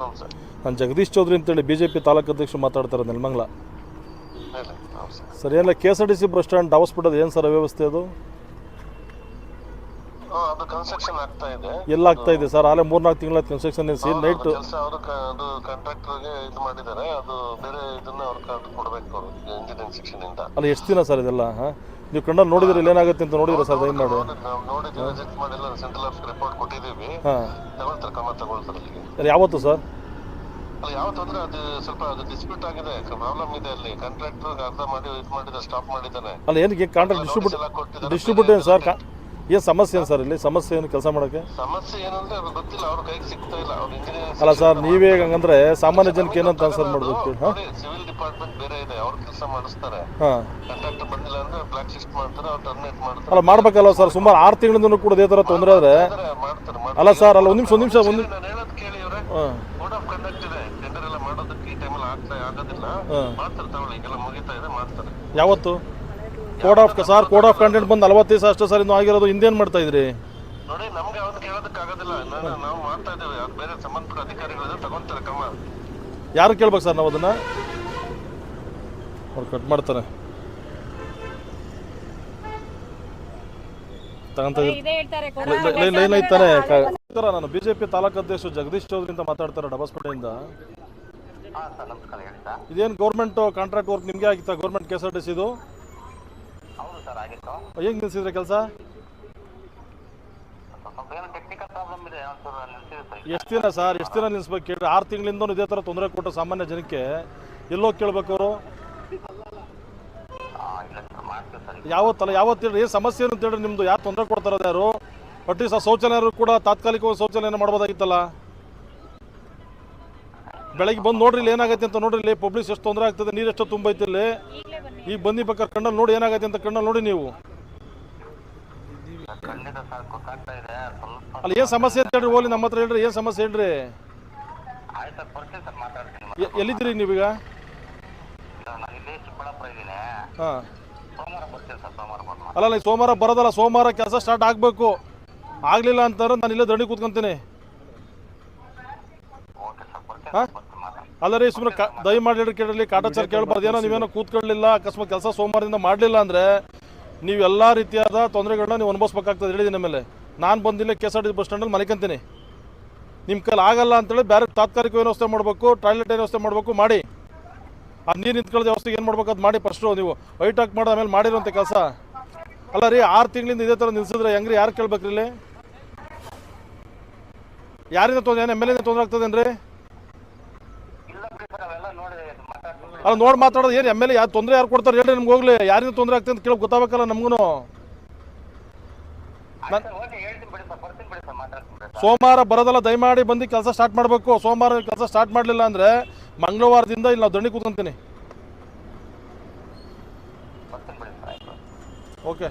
ನಾನು ಜಗದೀಶ್ ಚೌಧರಿ ಅಂತೇಳಿ B J P taluk ಅಧ್ಯಕ್ಷ ಮಾತಾಡ್ತಾರೆ ನೆಲಮಂಗ್ಲ. ಸರ್ ಏನಿಲ್ಲ K S R T C bus stand ಡಾವಸ್ಬಿಟ್ಟದು ಏನು ಸರ್ ವ್ಯವಸ್ಥೆ ಅದು? ಹಾಂ ಅದು ಕನ್ಸ್ಟ್ರಕ್ಷನ್ ಆಗ್ತಾ ಇದೆ. ಎಲ್ಲ ಆಗ್ತಾ ಇದೆ ಸರ್ ಅಲ್ಲೇ ಮೂರ್ನಾಲ್ಕು ತಿಂಗಳ ಕನ್ಸ್ಟ್ರಕ್ಷನ್ ನಿಲ್ಲಿಸಿ ನೈಟ್? ಕೆಲಸ ಅವರು ಅದು ಕಾಂಟ್ರಾಕ್ಟರ್ಗೆ ಇದು ಮಾಡಿದ್ದಾರೆ ಅದು ಬೇರೆ ಇದನ್ನ ಅವ್ರು ಕಾರ್ಡ್ ಕೊಡಬೇಕು ಇಂಜಿನಿಯರಿಂಗ್ ಸೆಕ್ಷನ್ ಇಂದ. ಅಲ್ಲ ಎಷ್ಟು ದಿನ ಸರ್ ಇದೆಲ್ಲ ಹಾಂ? ನೀವು ಕಣ್ಣಲ್ಲಿ ನೋಡಿದ್ರೆ ಇಲ್ಲಿ ಏನಾಗುತ್ತೆ ಅಂತ ನೋಡಿದ್ರೆ ಸರ್ ದಯಮಾಡಿ. ಮಾಡಿ ನಾವು ನೋಡಿ ವಿಸಿಟ್ ಮಾಡಿಲ್ಲ ಸೆಂಟ್ರಲ್ ಆಫೀಸ್ ರಿಪೋರ್ಟ್ ಕೊಟ್ಟಿದ್ದೀವಿ. ಹಾಂ. ತಗೊಳ್ತಾರೆ ಕ್ರಮ ತಗೊಳ್ತಾರೆ ಅಲ್ಲಿಗೆ. ಸರ್ ಯಾವತ್ತು ಸರ್? ಅಲ್ಲಿ ಯಾವತ್ತು ಅಂದ್ರೆ ಅದು ಸ್ವಲ್ಪ ಅದು ಡಿಸ್ಪ್ಯೂಟ್ ಆಗಿದೆ ಪ್ರಾಬ್ಲಮ್ ಇದೆ ಅಲ್ಲಿ. ಕಾಂಟ್ರಾಕ್ಟರ್ ಅರ್ಧ ಮಾಡಿ ಇದು ಮಾಡಿದ ಸ್ಟಾಪ್ ಮಾಡಿದ್ದಾನೆ. ಅಲ್ಲ ಏನಕ್ಕೆ ಕಾಂಟ್ರಾಕ್ಟ್ ಡಿಸ್ಟ್ರಿಬ್ಯೂಟ್ ಡಿಸ್ಟ್ರಿಬ್ಯೂಟ್ ಏನು ಸರ್? ಏನು ಸಮಸ್ಯೆ ಏನು ಸರ್ ಇಲ್ಲಿ? ಸಮಸ್ಯೆ ಏನು ಕೆಲಸ ಮಾಡಕ್ಕೆ? ಸಮಸ್ಯೆ ಏನಂದ್ರೆ ಅದು ಗೊತ್ತಿಲ್ಲ ಅವ್ರ ಕೈಗೆ ಸಿಗ್ತಾ ಇಲ್ಲ. ಅವ್ರ ಇಂಜಿನಿಯರಿಂಗ್ ಅಲ್ಲ ಸರ್ ನೀವೇ ಹಂಗಂದ್ರೆ ಸಾಮಾನ್ಯ ಜನಕ್ಕೆ ಏನಂತ ಆನ್ಸರ್ ಮಾಡಬೇಕು. ಹಾಂ? ಸಿವಿಲ್ ಡಿಪಾರ್ಟ್ಮೆಂಟ್ ಬೇರೆ ಇದೆ ಅವ್ರ ಕೆಲಸ ಮಾಡಿಸ್ತಾರೆ. ಹಾಂ. ಬಂದಿಲ್ಲ ಅಂದ್ರೆ ಬ್ಲಾಕ್ ಲಿಸ್ಟ್ ಮಾಡ್ತಾರೆ ಅವ್ರು ಟರ್ಮಿನೇಟ್ ಮಾಡ್ತಾರೆ. ಅಲ್ಲ ಮಾಡ್ಬೇಕಲ್ಲ ಸರ್? ಸುಮಾರು ಆರು ತಿಂಗಳಿಂದನೂ ಕೂಡ ಇದೇ ತರ ತೊಂದರೆ ಆದರೆ ಮಾಡ್ತಾರೆ, ಮಾಡ್ತಾರೆ ಮಾಡ್ತಾರೆ. ಅಲ್ಲ ಸರ್ ಅಲ್ಲ ಒಂದು ನಿಮಿಷ ಒಂದು ನಿಮಿಷ ಒಂದು ನಾನು ಹೇಳೋದು ಕೇಳಿ ಇವ್ರೆ. ಹಾಂ. ಕೋಡ್ ಆಫ್ ಕಂಡಕ್ಟ್ ಇದೆ. ಟೆಂಡರ್ ಎಲ್ಲ ಮಾಡೋದಕ್ಕೆ ಈ ಟೈಮಲ್ಲಿ ಆಗ್ತಾ ಆಗೋದಿಲ್ಲ. ಮಾಡ್ತಾರೆ ತಗೊಳ್ಳಿ ಈಗೆಲ್ಲ ಮುಗಿತಾ ಇದೆ ಮಾಡ್ತಾರೆ. ಯಾವತ್ತು? Code of sir code of content ಬಂದು ನಲವತ್ತು ದಿವಸ ಅಷ್ಟೇ ಸರ್ ಇನ್ನು ಆಗಿರೋದು ಹಿಂದೇನು ಮಾಡ್ತಾ ಇದ್ರಿ? ನೋಡಿ ನಮ್ಗೆ ಅವ್ನು ಕೇಳೋದಕ್ಕೆ ಆಗೋದಿಲ್ಲ. ನಾನು ನಾವು ಮಾಡ್ತಾ ಇದ್ದೇವೆ. ಅದು ಬೇರೆ ಸಂಬಂಧಪಟ್ಟ ಅಧಿಕಾರಿಗಳು ತಗೊಂತಾರೆ ಕ್ರಮ. ಯಾರು ಕೇಳ್ಬೇಕು ಸರ್ ನಾವು ಅದನ್ನ? ಅವ್ರು ಕಟ್ ಮಾಡ್ತಾರೆ. ತಗೊಂತ ಇದೇ ಹೇಳ್ತಾರೆ ಲೈನ್ ಲೈನ್ ಐತಾನೆ ನಾನು ಬಿಜೆಪಿ ತಾಲೂಕು ಅಧ್ಯಕ್ಷ ಜಗದೀಶ್ ಚೌಧರಿ ಅಂತ ಮಾತಾಡ್ತಾರೆ ಡಬಸ್ಪೇಟೆಯಿಂದ ಹಾಂ ಸರ್ ನಮಸ್ಕಾರ ಹೇಳಿ ಸರ್ ಇದೇನು ಗೌರ್ಮೆಂಟ್ ಕಾಂಟ್ರಾಕ್ಟ್ ವರ್ಕ್ ನಿಮಗೆ ಆಗಿತ್ತ? Government K S R T ಸಿದು ಹೌದು ಸರ್ ಆಗಿತ್ತು. ಹೆಂಗೆ ನಿಲ್ಸಿದ್ರೆ ಕೆಲಸ? ಸ್ವಲ್ಪ ಏನೋ ಟೆಕ್ನಿಕಲ್ ಪ್ರಾಬ್ಲಮ್ ಇದೆ ಒಂಚೂರು ನಿಲ್ಸಿದೆ ಸರ್. ಎಷ್ಟು ದಿನ ಸರ್ ಎಷ್ಟು ದಿನ ನಿಲ್ಲಿಸ್ಬೇಕು ಕೇಳಿ. ಆರು ತಿಂಗಳಿಂದ ಇದೇ ಥರ ತೊಂದರೆ ಕೊಟ್ಟು ಸಾಮಾನ್ಯ ಜನಕ್ಕೆ ಎಲ್ಲೋ ಕೇಳ್ಬೇಕು ಅವರು? ಹಾಂ ಇಲ್ಲ ಸರ್ ಮಾಡ್ತೀವಿ ಸರ್. ಯಾವತ್ತಲ್ಲ ಯಾವತ್ತು ಹೇಳಿ ಏನು ಸಮಸ್ಯೆ ಏನು ಅಂತ ಹೇಳಿ ನಿಮ್ಮದು ಯಾರು ತೊಂದರೆ ಕೊಡ್ತಾರೆ ಯಾರು? ಅಟ್ಲೀಸ್ಟ್ ಆ ಶೌಚಾಲಯರು ಕೂಡ ತಾತ್ಕಾಲಿಕವಾಗಿ ಶೌಚಾಲಯನ ಮಾಡ್ಬೋದಾಗಿತ್ತಲ್ಲ? ಬೆಳಗ್ಗೆ ಬಂದು ನೋಡ್ರಿ ಇಲ್ಲಿ ಏನಾಗುತ್ತೆ ಅಂತ ನೋಡ್ರಿ ಇಲ್ಲಿ ಪಬ್ಲಿಕ್ ಎಷ್ಟು ತೊಂದರೆ ಆಗ್ತದೆ, ನೀರು ಎಷ್ಟು ತುಂಬೈತೆ ಇಲ್ಲಿ. ಈಗ ಬಂದಿ ಬೇಕಾದ್ರೆ ಕಣ್ಣಲ್ಲಿ ನೋಡಿ ಏನಾಗತ್ತೆ ಅಂತ ಕಣ್ಣಲ್ಲಿ ನೋಡಿ ನೀವು. ಅಲ್ಲಿ, ಏನು ಸಮಸ್ಯೆ ಅಂತ ಹೇಳ್ರಿ ಹೋಗ್ಲಿ ನಮ್ಮ ಹತ್ರ ಹೇಳ್ರಿ, ಏನು ಸಮಸ್ಯೆ ಹೇಳ್ರಿ? ಎಲ್ಲಿದ್ದೀರಿ ನೀವೀಗ? ಹಾಂ. ಅಲ್ಲ ಸೋಮವಾರ ಬರೋದಲ್ಲ, ಸೋಮವಾರ ಕೆಲಸ ಸ್ಟಾರ್ಟ್ ಆಗಬೇಕು. ಆಗಲಿಲ್ಲ ಅಂತಂದ್ರೆ ನಾನು ಇಲ್ಲೇ ದಣಿ ಕೂತ್ಕೊಂತೀನಿ. ಹಾ? ಅಲ್ಲ ರೀ ಸುಮ್ಮನೆ ದಯ ದಯಮಾಡಿ ಹೇಳಿ ಕೇಳಲಿ ಕಾಟಾಚಾರ ಕೇಳಬಾರ್ದು. ಏನೋ ನೀವೇನೋ ಕೂತ್ಕೊಳ್ಳಿಲ್ಲ, ಅಕಸ್ಮಾತ್ ಕೆಲಸ ಸೋಮವಾರದಿಂದ ಮಾಡಲಿಲ್ಲ ಅಂದರೆ ನೀವು ಎಲ್ಲ ರೀತಿಯಾದ ತೊಂದರೆಗಳನ್ನ ನೀವು ಅನುಭವಿಸ್ಬೇಕಾಗ್ತದೆ. ಹೇಳಿದ್ದೀನಿ ಮೇಲೆ. ನಾನು ಬಂದಿಲ್ಲ K S R T bus ಸ್ಟ್ಯಾಂಡಲ್ಲಿ ಮಲಿಕಂತೀನಿ ನಿಮ್ಮ ಕೈಲಿ ಆಗಲ್ಲ ಅಂತೇಳಿ ಬೇರೆ ತಾತ್ಕಾಲಿಕ ವ್ಯವಸ್ಥೆ ಮಾಡಬೇಕು, ಟಾಯ್ಲೆಟ್ ವ್ಯವಸ್ಥೆ ಮಾಡಬೇಕು, ಮಾಡಿ. ಆ ನೀರು ನಿಂತ್ಕೊಳ್ಳೋದು ವ್ಯವಸ್ಥೆಗೆ ಏನು ಮಾಡ್ಬೇಕು ಅದು ಮಾಡಿ ಫಸ್ಟು ನೀವು ವೈಟ್ ಹಾಕಿ ಮಾಡಿ, ಆಮೇಲೆ ಮಾಡಿರೋಂಥ ಕೆಲಸ. ಅಲ್ಲ ರೀ, ಆರು ತಿಂಗಳಿಂದ ಇದೇ ಥರ ನಿಲ್ಸಿದ್ರೆ ಹೆಂಗ್ರಿ? ಯಾರು ಕೇಳ್ಬೇಕ್ರಿ ಇಲ್ಲಿ? ಯಾರಿಂದ ತೊಂದರೆ ಏನು ಎಂ ಎಲ್ ಎ ತೊಂದರೆ ಆಗ್ತದೇನ್ರಿ? ಇಲ್ಲ ಬಿಡಿ ಸರ್ ಅವೆಲ್ಲ ನೋಡಿ ಮಾತಾಡ್ತೀನಿ ಅಲ್ಲ ನೋಡಿ ಮಾತಾಡೋದು ಏನು ಎಂ ಎಲ್ ಎ ಯಾರು ತೊಂದರೆ ಯಾರು ಕೊಡ್ತಾರೆ ಹೇಳಿ ನಿಮ್ಗೆ ಹೋಗ್ಲಿ. ಯಾರಿಂದ ತೊಂದರೆ ಆಗ್ತದೆ ಅಂತ ಕೇಳಿ ಗೊತ್ತಾಗಬೇಕಲ್ಲ ನಮಗೂ ಆಯ್ತು ಸರ್ ಓಕೆ ಹೇಳ್ತೀನಿ ಬಿಡಿ ಸರ್ ಬರ್ತೀನಿ ಬಿಡಿ ಸರ್ ಮಾತಾಡ್ತೀನಿ ಬಿಡಿ ಸರ್. ಸೋಮವಾರ ಬರೋದಲ್ಲ ದಯಮಾಡಿ ಬಂದು ಕೆಲಸ ಸ್ಟಾರ್ಟ್ ಮಾಡಬೇಕು. ಸೋಮವಾರ ಕೆಲಸ ಸ್ಟಾರ್ಟ್ ಮಾಡಲಿಲ್ಲ ಅಂದರೆ ಮಂಗಳವಾರದಿಂದ ಇಲ್ಲಿ ನಾವು ದಂಡಿ ಕೂತ್ಕೊಂತೀನಿ. ಓಕೆ.